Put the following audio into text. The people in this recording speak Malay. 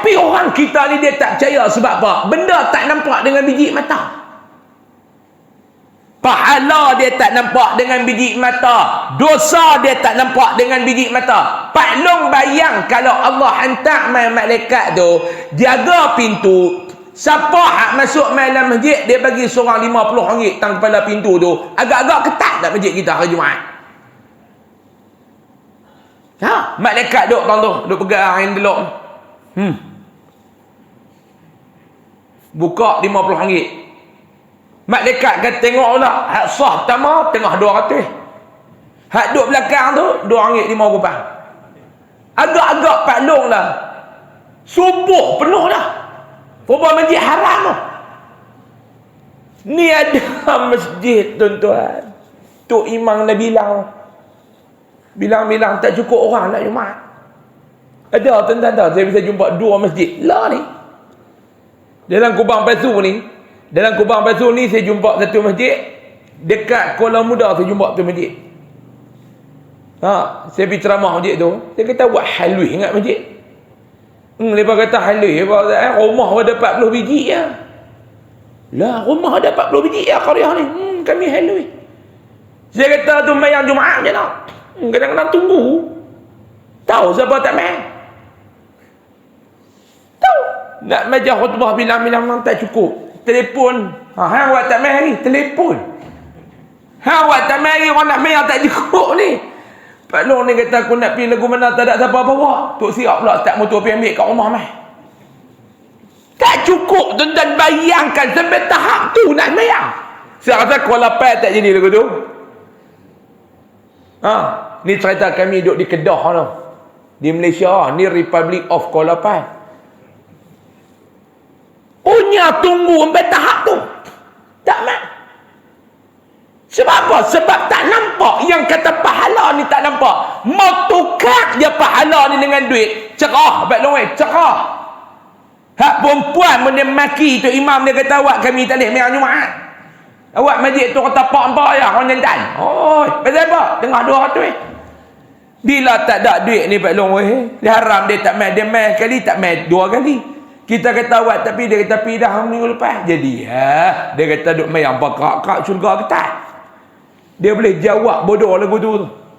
Tapi orang kita ni dia tak percaya sebab apa? Benda tak nampak dengan biji mata. Pahala dia tak nampak dengan biji mata. Dosa dia tak nampak dengan biji mata. Pak Long bayang kalau Allah hantar mai malaikat tu jaga pintu. Siapa hak masuk mai dalam masjid dia bagi seorang RM50 tang kepala pintu tu. Agak-agak ketat tak masjid kita hari Jumaat? Ha, malaikat duk tang tu, duk pegang yang delok. Hmm. Buka RM50. Malaikat kata tengok pula, hak sah pertama tengah 200. Hak duk belakang tu RM2.50. Agak-agak Pak Long lah. Subuh penuh dah. Perempuan masjid haram tu. Ni ada masjid tuan-tuan. Tok Imam dah bilang Bilang-bilang tak cukup orang nak Jumaat. Ada tuan-tuan tahu saya bisa jumpa dua masjid. Lah ni. Dalam Kubang Pasu ni, dalam Kubang Pasu ni saya jumpa satu masjid dekat Kuala Muda saya jumpa satu masjid. Ha, saya pergi ceramah masjid tu, dia kata buat halus ingat masjid. Hmm, lepas kata halus, eh, rumah ada 40 biji ya. Lah, rumah ada 40 biji ya karya ni. Hmm, kami halus. Saya kata tu mayang Jumaat je nak. Hmm, kadang-kadang tunggu. Tahu siapa tak main? Nak majah khutbah bilang-bilang memang tak cukup. Telefon. Ha, hang awak tak main ni? Telefon. Hang awak tak main ni? Orang nak main tak cukup ni. Pak Long ni kata aku nak pergi lagu mana tak ada siapa bawa. Tok siap pula tak motor pergi ambil kat rumah main. Tak cukup tuan-tuan bayangkan sampai tahap tu nak mayang. Saya rasa Kuala Pai tak jadi lagu tu. Ha, ni cerita kami duduk di Kedah tu. Di Malaysia, ni Republic of Kuala Lumpur. Punya tunggu sampai tahap tu. Tak mak. Sebab apa? Sebab tak nampak yang kata pahala ni tak nampak. Mau tukar dia pahala ni dengan duit. Cerah. Baik long cerah. Hak perempuan pun dia maki tu imam dia kata awak kami tak boleh merah Jumaat. Awak masjid tu kata pak empat ya orang jantan. Oh, pasal apa? Tengah dua ratus eh. Bila tak ada duit ni Pak Long weh, dia haram dia tak main, dia main kali tak main dua kali. Kita kata awak tapi dia kata pi dah minggu lepas. Jadi ha, dia kata duk main apa kak kak syurga ketat. Dia boleh jawab bodoh lagu tu.